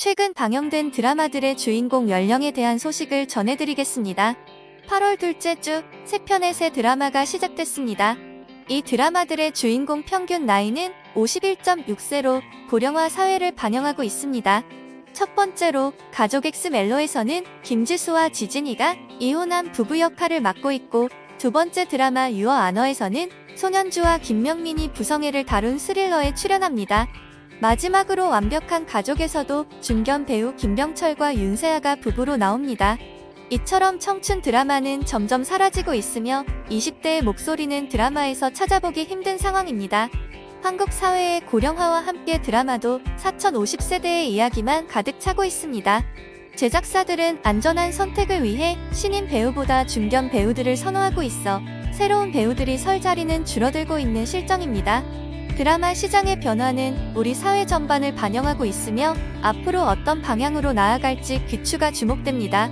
최근 방영된 드라마들의 주인공 연령에 대한 소식을 전해드리겠습니다. 8월 둘째 주 3편의 새 드라마가 시작됐습니다. 이 드라마들의 주인공 평균 나이는 51.6세로 고령화 사회를 반영하고 있습니다. 첫 번째로 가족 엑스 멜로에서는 김지수와 지진이가 이혼한 부부 역할을 맡고 있고 두 번째 드라마 유어 아너에서는 손현주와 김명민이 부성애를 다룬 스릴러에 출연합니다. 마지막으로 완벽한 가족에서도 중견 배우 김병철과 윤세아가 부부로 나옵니다. 이처럼 청춘 드라마는 점점 사라지고 있으며 20대의 목소리는 드라마에서 찾아보기 힘든 상황입니다. 한국 사회의 고령화와 함께 드라마도 4050세대의 이야기만 가득 차고 있습니다. 제작사들은 안전한 선택을 위해 신인 배우보다 중견 배우들을 선호하고 있어 새로운 배우들이 설 자리는 줄어들고 있는 실정입니다. 드라마 시장의 변화는 우리 사회 전반을 반영하고 있으며 앞으로 어떤 방향으로 나아갈지 귀추가 주목됩니다.